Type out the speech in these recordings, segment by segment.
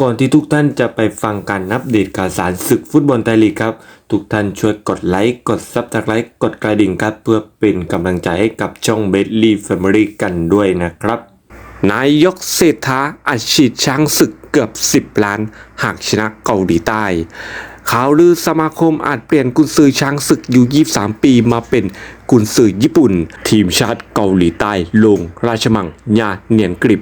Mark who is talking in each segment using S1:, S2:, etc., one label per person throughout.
S1: ก่อนที่ทุกท่านจะไปฟังการนับเดตข่าวสารศึกฟุตบอลไทยลีกครับ ทุกท่านช่วยกดไลค์ กดซับสไครต์กดกระดิ่งครับ เพื่อเป็นกำลังใจให้กับช่องเบสลี่แฟมิลี่กันด้วยนะครับ นายกเศรษฐาอัดฉีดช้างศึกเกือบ 10 ล้าน หากชนะเกาหลีใต้ข่าวลือสมาคมอาจเปลี่ยนกุนซือช้างศึกอยู่ 23 ปีมาเป็นกุนซือญี่ปุ่น ทีมชาติเกาหลีใต้ลงราชมังยาเนียนกริบ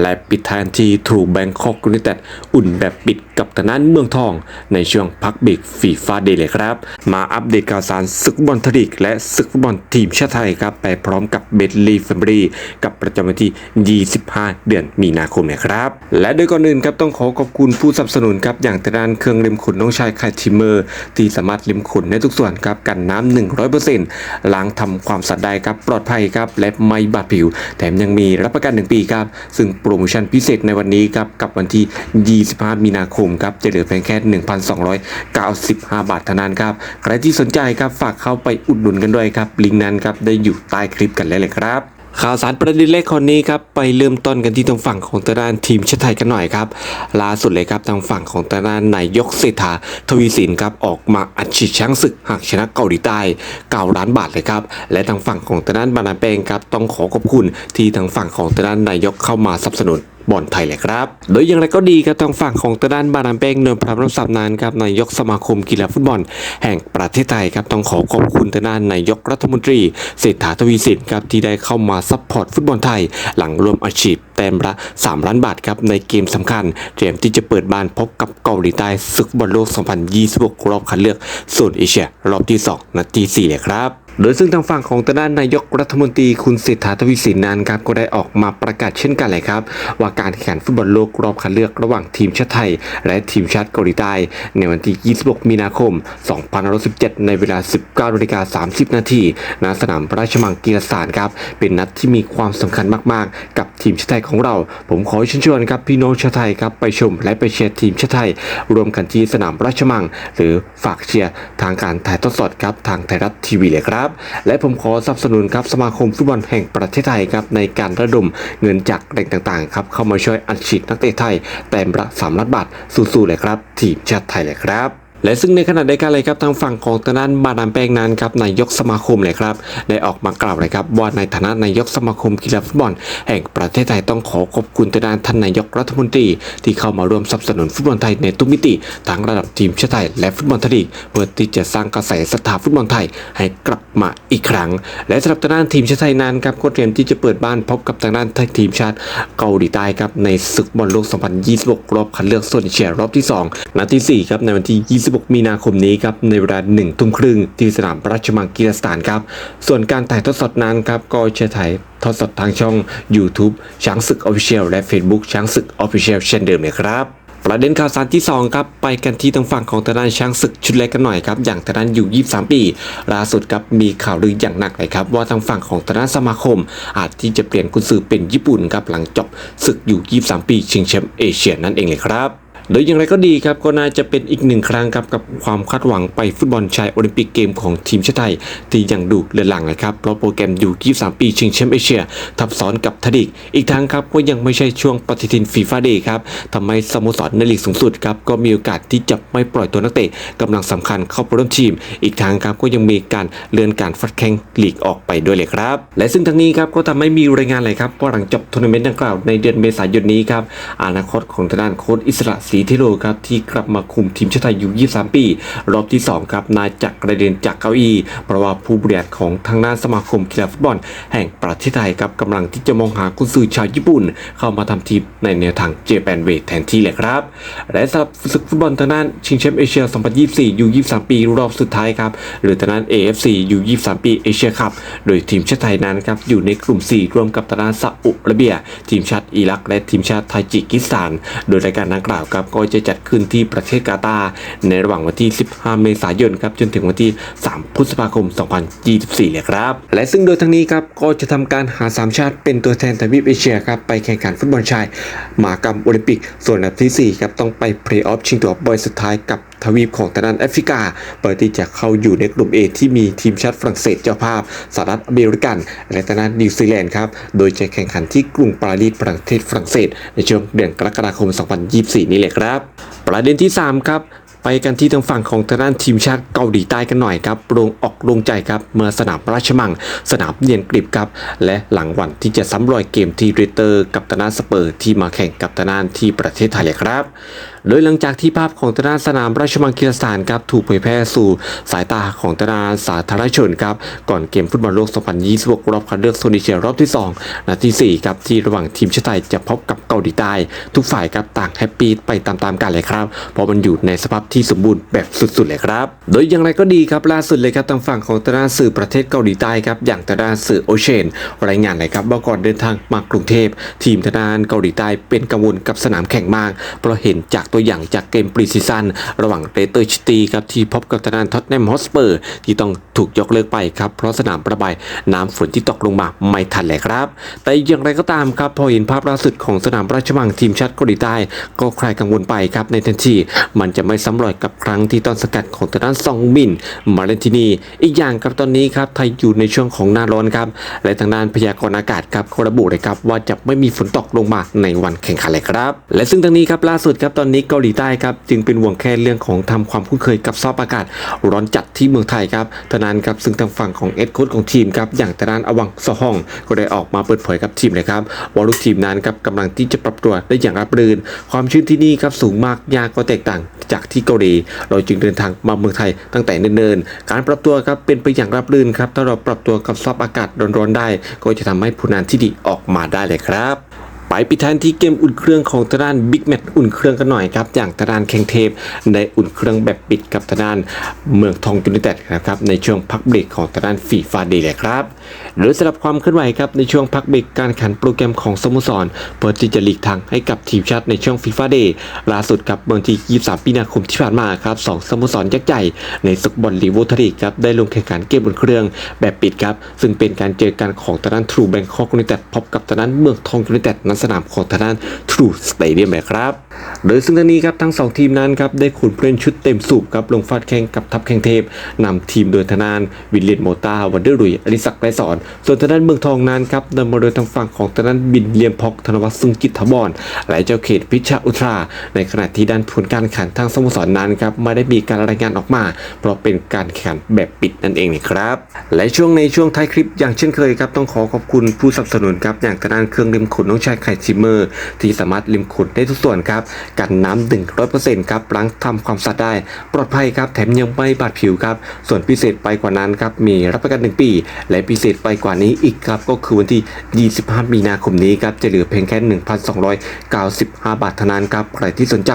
S1: และปิดแทนที่ทรูแบงคอกยูไนเต็ดอุ่นแบบปิดกับตะนั้นเมืองทองในช่วงพักเบรกฟีฟาเดย์เลยครับ มาอัปเดตข่าวสารศึกฟุตบอลทลีกและศึกฟุตบอลทีมชาติไทยครับ ไปพร้อมกับเบดลีแฟมิลี่กับประจำวันที่ 25 เดือนมีนาคมนะครับ และโดยก่อนอื่นครับต้องขอขอบคุณผู้สนับสนุนครับอย่างทางด้านเครื่องริมขนน้องชายไคทิเมอร์ ที่สามารถริมขนในทุกส่วนครับกันน้ำ100%ล้างทำความสะอาดได้ครับปลอดภัยครับและไม่บาดผิว แถมยังมีรับประกัน 1 ปีครับ ซึ่งโปรโมชั่นพิเศษในวันนี้ครับกับวันที่ 25 มีนาคมครับจะเหลือเพียงแค่ 1,295 บาทเท่านั้นครับใครที่สนใจครับฝากเข้าไปอุดหนุนกันด้วยครับลิงก์นั้นครับได้อยู่ใต้คลิปกันเลยเลยครับ ข่าวสารประเด็นเล็กคนนี้ครับไปเริ่มต้นกันที่ทางฝั่งของตระด้านทีมชาติไทยกันหน่อยครับล่าสุดเลยครับทางฝั่งของตระด้านนายกเศรษฐาทวีสินครับออกมาอัดฉีดช้างศึกหากชนะเกาหลีใต้9ล้านบาทเลยครับและทางฝั่งของตระด้านบานาเปงครับต้องขอขอบคุณที่ทางฝั่งของตระด้านนายกเข้ามาสนับสนุน บอลไทยเลยครับ โดยอย่างไรก็ดีครับทางฝั่งของตะด้านบานามเป้งเนินพระรับสับนานครับนายกสมาคมกีฬาฟุตบอล แห่งประเทศไทยครับต้องขอขอบคุณทางด้านนายกรัฐมนตรีเศรษฐาทวีสินครับที่ได้เข้ามาซัพพอร์ตฟุตบอลไทย หลังรวมอาชีพแต้มละ3ล้านบาทครับในเกมสำคัญ เตรียมที่จะเปิดบ้านพบกับเกาหลีใต้ศึกบอลโลก 2026 รอบคัดเลือกโซนเอเชียรอบที่ 2 นัดที่4เลยครับ โดยซึ่งทางฝั่งของตด้านนายกรัฐมนตรีคุณเศรษฐาทวีสินนั้นครับก็ได้ออกมาประกาศเช่นกันเลยครับ ว่าการแข่งขันฟุตบอลโลกรอบคัดเลือกระหว่างทีมชาติไทย และทีมชาติเกาหลีใต้ ในวันที่ 26 มีนาคม 2517 ในเวลา 19นาฬิกา30 นาทีณสนามราชมังกีฬาสถานครับ เป็นนัดที่มีความสำคัญมาก ๆ กับ ทีมชาติไทยของเรา ผมขอเชิญชวนครับพี่น้องชาวไทยครับไปชมและไปเชียร์ทีมชาติไทย รวมกันที่สนามราชมัง หรือฝากเชียร์ทางการถ่ายทอดสดครับทางไทยรัฐทีวีเลยครับ และผมขอสนับสนุนครับสมาคมฟุตบอลแห่งประเทศไทยครับในการระดมเงินจากแหล่งต่างๆครับเข้ามาช่วยอัดฉีดนักเตะไทย แต้มละ3ล้านบาทสู้ๆเลยครับ ทีมชาติไทยเลยครับ และซึ่งในขณะเดียวกันเลยครับทางฝั่งของทางด้านบาดามแป้งนั้นครับนายกสมาคมเลยครับได้ออกมากล่าวเลยครับว่าในฐานะนายกสมาคมกีฬาฟุตบอล แห่งประเทศไทยต้องขอขอบคุณทางด้านท่านนายกรัฐมนตรี ที่เข้ามาร่วมสนับสนุนฟุตบอลไทยในทุกมิติทั้งระดับทีมชาติไทยและฟุตบอลไทยลีกเพื่อที่จะสร้างกระแสศรัทธาฟุตบอลไทยให้กลับมาอีกครั้ง และสำหรับทางด้านทีมชาติไทยนั้นครับก็เตรียมที่จะเปิดบ้านพบกับทางด้านทีมชาติเกาหลีใต้ครับในศึกบอลโลก 2026 รอบคัดเลือกโซนเอเชียรอบที่ 2 นัดทีสี่4 ครับในวันที่26มีนาคมนี้ครับในเวลา1ทุ่มครึ่งที่สนามราชมังกีฬาสถานครับ ส่วนการถ่ายทอดสดนั้นครับก็จะถ่ายทอดสดทางช่อง YouTube ช้างศึก Official และ Facebook ช้างศึก Official เช่นเดิมเลยครับประเด็นข่าวสารที่ 2 ครับ ไปกันที่ทางฝั่งของทางด้านช้างศึกชุดเล็กกันหน่อยครับ อย่างทางด้านอยู่ 23 ปี ล่าสุดครับมีข่าวลืออย่างหนักเลยครับ ว่าทางฝั่งของทางด้านสมาคม อาจที่จะเปลี่ยนกุญซือเป็นญี่ปุ่นครับหลังจบศึกอยู่ 23 ปี ชิงแชมป์เอเชียนั่นเองเลยครับ โดยอย่างไรก็ดีครับก็น่าจะเป็นอีกหนึ่งครั้งครับกับความคาดหวังไปฟุตบอลชายโอลิมปิกเกมของทีมชาติไทย ที่ยังดูเรือนหลังนะครับเพราะโปรแกรมอยู่ 23 ปีชิงแชมป์เอเชีย ทับซ้อนกับทดิก อีกทั้งครับก็ยังไม่ใช่ช่วงปฏิทินฟีฟ่าเดย์ครับทำให้สโมสรในลีกสูงสุดครับก็มีโอกาสที่จะไม่ปล่อยตัวนักเตะกำลังสำคัญเข้าร่วมทีม อีกทางครับก็ยังมีการเลื่อนการฟัดแข่งลีกออกไปด้วยเลยครับ และซึ่งทั้งนี้ครับก็ทำให้มีรายงานเลยครับว่าหลังจบทัวร์นาเมนต์ดังกล่าวในเดือนเมษายนนี้ครับอนาคตของทางด้านโค้ชอิสระศรีทิโรครับที่กลับมาคุมทีมชาติไทยอยู่ 23 ปี รอบที่ 2 ครับนายจักรกระเด็นจากเก้าอี้เพราะว่าผู้บริหารของทางด้านสมาคมกีฬาฟุตบอล แห่งประเทศไทยครับกำลังที่จะมองหากุนซือชาวญี่ปุ่น เข้ามาทำทีมในแนวทางเจแปนเวทแทนที่เลยครับ และสำหรับศึกฟุตบอลทางด้านชิงแชมป์เอเชีย 2024 อยู่ 23 ปี รอบสุดท้ายครับหรือทางด้าน AFC อยู่ 23 ปีเอเชียคัพโดยทีมชาติไทยนั้นครับอยู่ในกลุ่ม 4 ร่วมกับทางด้านซาอุระเบีย ทีมชาติอิรัก และทีมชาติไทจิกิสถาน โดยรายการดังกล่าวครับก็จะจัดขึ้นที่ประเทศกาตาร์ในระหว่างวันที่ 15 เมษายนครับจนถึงวันที่ 3 พฤษภาคม 2024 เลยครับ และซึ่งโดยทั้งนี้ครับก็จะทำการหา 3 ชาติเป็นตัวแทนทวีปเอเชียครับไปแข่งขันฟุตบอลชายมากรรมโอลิมปิก ส่วนอันดับทีสี่4 ครับต้องไปเพลย์ออฟชิงตัวบอยสุดท้ายกับทวีปของทางด้านแอฟริกา เปิดที่จะเข้าอยู่ในกลุ่ม A ที่มีทีมชาติฝรั่งเศสเจ้าภาพสหรัฐอเมริกัน และทางด้านนิวซีแลนด์ครับ โดยจะแข่งขันที่กรุงปารีสประเทศฝรั่งเศส ในช่วงเดือนกรกฎาคม 2024 นี้เลยครับ ประเด็นที่ 3 ครับ ไปกันที่ทางฝั่งของทางด้านทีมชาติเกาหลีใต้กันหน่อยครับโรงออกโรงใจครับเมื่อสนามราชมัง สนามเนียนกริบครับ และหลังวันที่จะซ้ำรอยเกมที่เรเตอร์กับทางด้านสเปอร์ที่มาแข่งกับทางด้านที่ประเทศไทยครับ โดยหลังจากที่ภาพของทางด้านสนามราชมังคลาสถานครับถูกเผยแพร่สู่สายตาของทางด้านสาธารณชนครับก่อนเกมฟุตบอลโลก 2026 รอบคัดเลือกโซนเอเชียรอบที่2นาที4ครับที่ระหว่างทีมชาติไทยจะพบกับเกาหลีใต้ ทุกฝ่ายครับต่างแฮปปี้ไปตามๆกันเลยครับเพราะมันอยู่ในสภาพที่สมบูรณ์แบบสุดๆเลยครับ โดยอย่างไรก็ดีครับล่าสุดเลยครับทางฝั่งของทางด้าสื่อประเทศเกาหลีใต้ครับอย่างทางด้าสื่อโอเชียนรายงานเลยครับว่าก่อนเดินทางมากรุงเทพ ทีมทางด้านเกาหลีใต้เป็นกังวลกับสนามแข่งมาก เพราะเห็นจากตัวอย่างจากเกมปรีซีซั่นระหว่างเรเตอร์ชิตีครับที่พบกับทางด้านท็อตแนมฮอสเปอร์ที่ต้องถูกยกเลิกไปครับเพราะสนามระบายน้ำฝนที่ตกลงมาไม่ทันเลยครับ แต่อย่างไรก็ตามครับพอเห็นภาพล่าสุดของสนามราชมังทีมชาติเกาหลีใต้ ก็คลายกังวลไปครับในทันทีมันจะไม่ซ้ำรอยกับครั้งที่ต้นสกัดของทางด้านซองมินมาเล่นที่นี่อีกอย่างครับตอนนี้ครับไทยอยู่ในช่วงของหน้าร้อนครับและทางด้านพยากรณ์อากาศครับก็ระบุเลยครับว่าจะไม่มีฝนตกลงมาในวันแข่งขันเลยครับ และซึ่งทางนี้ครับล่าสุดครับตอนนี้เกาหลีใต้ครับจึงเป็นห่วงแค่เรื่องของทำความคุ้นเคยกับสภาพอากาศ ร้อนจัดที่เมืองไทยครับทางนั้นครับซึ่งทางฝั่งของเอ็ดโค้ดของทีมครับอย่างทางด้านอวังสะฮองก็ได้ออกมาเปิดเผยกับทีมเลยครับว่าลูกทีมนั้นครับกำลังที่จะปรับตัวได้อย่างราบรื่น ความชื้นที่นี่ครับสูงมากยากก็แตกต่างจากที่เกาหลี เราจึงเดินทางมาเมืองไทยตั้งแต่เนิ่นๆ การปรับตัวครับเป็นไปอย่างราบรื่นครับ ถ้าเราปรับตัวกับสภาพอากาศร้อนๆได้ ก็จะทำให้ผลงานที่ดีออกมาได้เลยครับ ไปปิดท้ายที่เกมอุ่นเครื่องของทางด้านบิ๊กแมตช์อุ่นเครื่องกันหน่อยครับอย่างทางด้านแข่งเทพในอุ่นเครื่องแบบปิดกับทางด้านเมืองทองยูไนเต็ดนะครับในช่วงพักเบรกของทางด้านฟีฟาเดย์เลยครับโดยสำหรับความเคลื่อนไหวครับในช่วงพักเบรกการแข่งขันโปรแกรมของสโมสรเพื่อที่จะหลีกทางให้กับทีมชาติในช่วงฟีฟาเดย์ล่าสุดครับเมื่อที่ 23 มีนาคมที่ผ่านมาครับสองสโมสรยักษ์ใหญ่ในศึกบอลลีโวทรีครับได้ลงแข่งขันเกมอุ่นเครื่องแบบปิดครับซึ่งเป็นการเจอกันของทางด้านทรูแบงคอกยูไนเต็ดพบกับทางด้านเมืองทองยูไนเต็ดณสนามของทางด้าน True Stadium เลยครับ โดยซึ่งทางนี้ครับทั้ง 2 ทีมนั้นครับได้ขุนผู้เล่นชุดเต็มสูบครับลงฟาดแข่งกับทัพแข่งเทพนำทีมโดยทางด้านวิลเลียนโมตาวันเดอร์รุยอริสักไรสอนส่วนทางด้านเมืองทองนั้นครับนำมาโดยทางฝั่งของทางด้านบินเลียมพอกธนวัฒน์สุงกิตทบอนและเจ้าเขตพิชาอุตรา ในขณะที่ด้านผลการแข่งขันทางสโมสรนั้นครับไม่ได้มีการรายงานออกมา เพราะเป็นการแข่งขันแบบปิดนั่นเองนะครับ และช่วงในช่วงท้ายคลิปอย่างเช่นเคยครับต้องขอขอบคุณผู้สนับสนุนครับอย่างทางด้านเครื่องริมขนน้องชายไข่ชิมเมอร์ที่สามารถริมขนได้ทุกส่วนครับกันน้ำดึงร้อยเปอร์เซ็นต์ครับล้างทำความสะอาดได้ ปลอดภัยครับแถมยังไม่บาดผิวครับ ส่วนพิเศษไปกว่านั้นครับมีรับประกัน 1 ปี และพิเศษไปกว่านี้อีกครับก็คือวันที่ 25 มีนาคมนี้ครับจะเหลือเพียงแค่ 1,295 บาทเท่านั้นครับใครที่สนใจ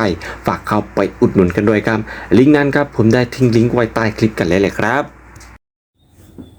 S1: ฝากเข้าไปอุดหนุนกันด้วยครับลิงก์นั้นครับผมได้ทิ้งลิงก์ไว้ใต้คลิปกันเลยเลยครับ